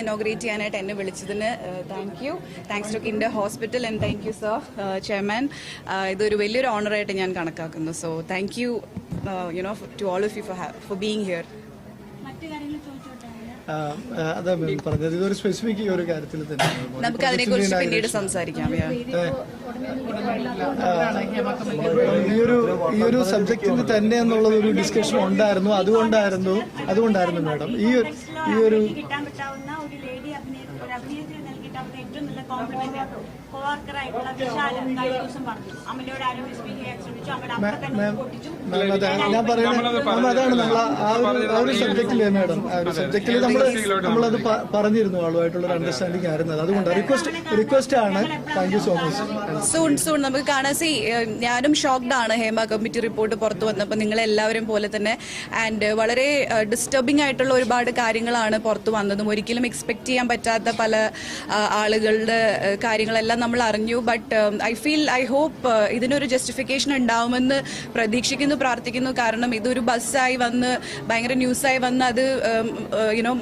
Inaugurate ചെയ്യാനായിട്ട് എന്നെ വിളിച്ചതിന് thank you thanks to Kinder hospital and thank you sir chairman ഇതൊരു വലിയൊരു ഓണറായിട്ട് ഞാൻ കണക്കാക്കുന്നു. So thank you you know to all of you for for being here മറ്റു കാര്യങ്ങൾ ചോദിച്ചോട്ടെ ആ, ആ, അതാ പറഞ്ഞത്. ഇതൊരു സ്പെസിഫിക് ഈ ഒരു കാര്യത്തിൽ തന്നെ. നമുക്ക് അതിനെക്കുറിച്ച് പിന്നീട് സംസാരിക്കാം. ഈ ഒരു ഈ ഒരു സബ്ജക്റ്റിൽ തന്നെ എന്നുള്ള ഒരു ഡിസ്കഷൻ ഉണ്ടായിരുന്നു. അതുകൊണ്ടായിരുന്നു അതുകൊണ്ടായിരുന്നു മാഡം ഈ ഒരു ഈ ഒരു നൽകിയിട്ടാവുന്ന ഏറ്റവും നല്ല കോംപ്ലിമെന്റ് കോവർക്കറായിട്ടുള്ള വിശാല കഴിഞ്ഞ ദിവസം പറഞ്ഞു. അമ്മയോട് ആരും മിസ്ബിഹേവ് ചെയ്യാൻ ശ്രമിച്ചു. അമ്മയുടെ അപ്പ തന്നെ പൊട്ടിച്ചു. ഞാൻ പറയുന്നത് അതാണ് നമ്മൾ ആ ഒരു ആ ഒരു സബ്ജക്റ്റിൽ മാഡം. ആ ഒരു സബ്ജക്റ്റിൽ നമ്മൾ നമ്മളത് പ- പറഞ്ഞിരുന്നു ആളുമായിട്ടുള്ള ഒരു അണ്ടർസ്റ്റാൻഡിങ് ആയിരുന്നത് അതുകൊണ്ട് റിക്വസ്റ്റ് റിക്വസ്റ്റ് ആണ്. Thank you so much soon soon. നമുക്ക് കാണാൻ സി ഞാനും ഷോക്ഡ് ആണ് ഹേമ കമ്മിറ്റി റിപ്പോർട്ട് പുറത്തു വന്നപ്പോൾ നിങ്ങളെല്ലാവരും പോലെ തന്നെ ആൻഡ് വളരെ ഡിസ്റ്റർബിംഗ് ആയിട്ടുള്ള ഒരുപാട് കാര്യങ്ങളാണ് പുറത്തു വന്നതും. ഒരിക്കലും എക്സ്പെക്ട് ചെയ്യാൻ പറ്റാത്ത പല ആളുകളുടെ കാര്യങ്ങളെല്ലാം നമ്മൾ അറിഞ്ഞു. But I feel I hope ഇതിനൊരു ജസ്റ്റിഫിക്കേഷൻ ഉണ്ടാവുമെന്ന് പ്രതീക്ഷിക്കുന്നു പ്രാർത്ഥിക്കുന്നു. കാരണം ഇതൊരു ബസ്സായി വന്ന് ഭയങ്കര ന്യൂസായി വന്ന് അത് യുനോ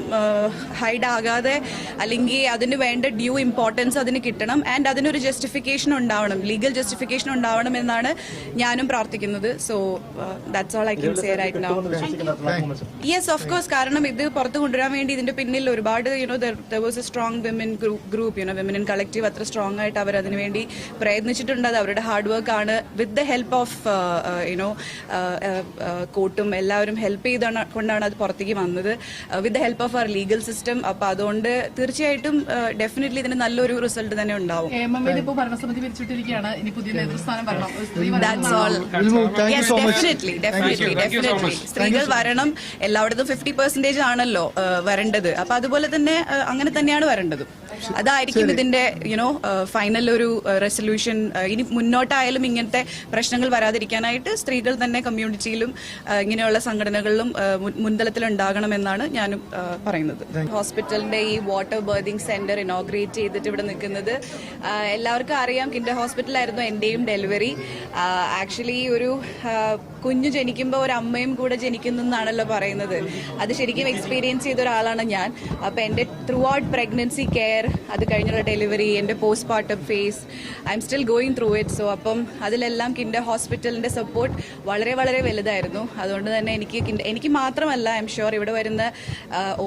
ഹൈഡ് ആകാതെ അല്ലെങ്കിൽ അതിന് വേണ്ട ഡ്യൂ ഇമ്പോർട്ടൻസ് അതിന് കിട്ടണം. ആൻഡ് അതിനൊരു ജസ്റ്റിഫിക്കേഷൻ ഉണ്ടാവണം. ലീഗൽ ജസ്റ്റിഫിക്കേഷൻ ഉണ്ടാവണം എന്നാണ് ഞാനും പ്രാർത്ഥിക്കുന്നത്. So that's all I can say right now yes of course കാരണം ഇത് പുറത്തു കൊണ്ടുവരാൻ വേണ്ടി ഇതിന്റെ പിന്നിൽ ഒരുപാട് you know there was a strong women group you know women in collective അത്ര സ്ട്രോങ് ആയിട്ട് അവർ അതിനുവേണ്ടി പ്രയത്നിച്ചിട്ടുണ്ട്. അത് അവരുടെ ഹാർഡ് വർക്ക് ആണ്. With the help of you know കോട്ടും എല്ലാവരും ഹെൽപ്പ് ചെയ്താണ് കൊണ്ടാണ് അത് പുറത്തേക്ക് വന്നത്. വിത്ത് ദ ഹെൽപ്പ് ഓഫ് അവർ ലീഗൽ സിസ്റ്റം അപ്പൊ അതുകൊണ്ട് തീർച്ചയായിട്ടും ഡെഫിനറ്റ്ലി ഇതിന് നല്ലൊരു റിസൾട്ട് തന്നെ ഉണ്ടാവും. ഹേമമ്മ ഇതിപ്പോ ഭരണസമിതി പിരിച്ചിട്ടിരിക്കുകയാണ് ഇനി പുതിയ നേതൃസ്ഥാനം വരണം. ഒരു സ്ത്രീ that's all thank so much definitely definitely definitely സ്ത്രീകൾ വരണം. എല്ലായിടത്തും ഫിഫ്റ്റി പെർസെന്റേജ് ആണല്ലോ ആ, വരേണ്ടത്. അപ്പൊ അതുപോലെ തന്നെ അങ്ങനെ തന്നെയാണ് വരേണ്ടത്. അതായിരിക്കും ഇതിന്റെ യുനോ ഫൈനൽ ഒരു റെസൊല്യൂഷൻ ഇനി മുന്നോട്ടായാലും ഇങ്ങനത്തെ പ്രശ്നങ്ങൾ വരാതിരിക്കാനായിട്ട് സ്ത്രീകൾ തന്നെ കമ്മ്യൂണിറ്റിയിലും ഇങ്ങനെയുള്ള സംഘടനകളിലും മുൻതലത്തിൽ ഉണ്ടാകണമെന്നാണ് ഞാനും പറയുന്നത്. ഹോസ്പിറ്റലിന്റെ ഈ വാട്ടർ ബേർതിങ് സെന്റർ ഇനോഗ്രേറ്റ് ചെയ്തിട്ട് ഇവിടെ നിൽക്കുന്നത് എല്ലാവർക്കും അറിയാം കിൻഡർ ഹോസ്പിറ്റലായിരുന്നു എന്റെയും ഡെലിവറി. ആക്ച്വലി ഒരു കുഞ്ഞു ജനിക്കുമ്പോൾ ഒരു അമ്മയും കൂടെ ജനിക്കുന്നു എന്നാണല്ലോ പറയുന്നത്. അത് ശരിക്കും എക്സ്പീരിയൻസ് ചെയ്ത ഒരാളാണ് ഞാൻ. അപ്പൊ എന്റെ ത്രൂ ഔട്ട് പ്രഗ്നൻസി കെയർ അത് കഴിഞ്ഞുള്ള ഡെലിവറി എന്റെ post partum phase I am still going through it so അപ്പം അതിലെല്ലാം കിൻഡർ ഹോസ്പിറ്റലിന്റെ സപ്പോർട്ട് വളരെ വളരെ വലുതായിരുന്നു. അതുകൊണ്ട് തന്നെ എനിക്ക് എനിക്ക് മാത്രമല്ല ഐ എം ഷുവർ ഇവിടെ വരുന്ന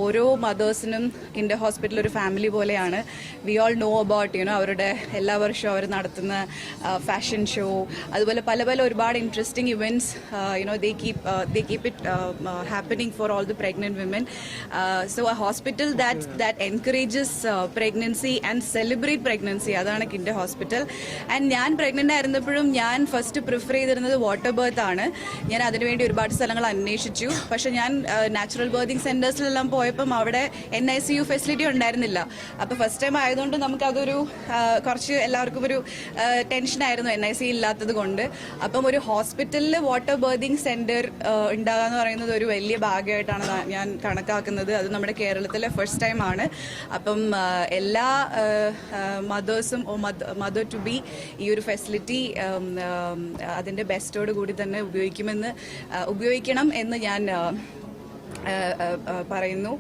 ഓരോ മദേഴ്സിനും കിൻഡർ ഹോസ്പിറ്റൽ ഒരു ഫാമിലി പോലെയാണ്. We all know about you know അവരുടെ എല്ലാ വർഷവും അവർ നടത്തുന്ന ഫാഷൻ ഷോ അതുപോലെ പല പല ഒരുപാട് interesting events you know they keep they keep it happening for all the pregnant women so so a that that that encourages uh, and celebrate pregnancy അതാണ് Kinder hospital and ഞാൻ pregnant ആയിരുന്നപ്പോഴും ഞാൻ first prefer ചെയ്തിരുന്നത് water birth ആണ്. ഞാൻ അതിനുവേണ്ടി ഒരുപാട് സ്ഥലങ്ങൾ അന്വേഷിച്ചു. പക്ഷെ ഞാൻ നാച്ചുറൽ ബർത്തിങ് സെന്റേഴ്സിലെല്ലാം പോയപ്പം അവിടെ N I C U facility ഉണ്ടായിരുന്നില്ല. അപ്പോൾ ഫസ്റ്റ് ടൈം ആയതുകൊണ്ട് നമുക്ക് അതൊരു ആ, കുറച്ച് എല്ലാവർക്കും ഒരു ടെൻഷനായിരുന്നു എൻ ഐ സി ഇല്ലാത്തത് കൊണ്ട്. അപ്പം ഒരു ഹോസ്പിറ്റലിൽ വാട്ടർ ബേർത്തിങ് സെന്റർ ഉണ്ടാകുക എന്ന് പറയുന്നത് ഒരു വലിയ ഭാഗ്യമായിട്ടാണ് ഞാൻ കണക്കാക്കുന്നത്. അത് നമ്മുടെ കേരളത്തിലെ ഫസ്റ്റ് ടൈം ആണ്. അപ്പം ആ, എല്ലാ മദേഴ്സും മദർ ടു ബി ഈ ഒരു ഫെസിലിറ്റി അതിന്റെ ബെസ്റ്റോട് കൂടി തന്നെ ഉപയോഗിക്കുമെന്ന് ഉപയോഗിക്കണം എന്ന് ഞാൻ പറയുന്നു.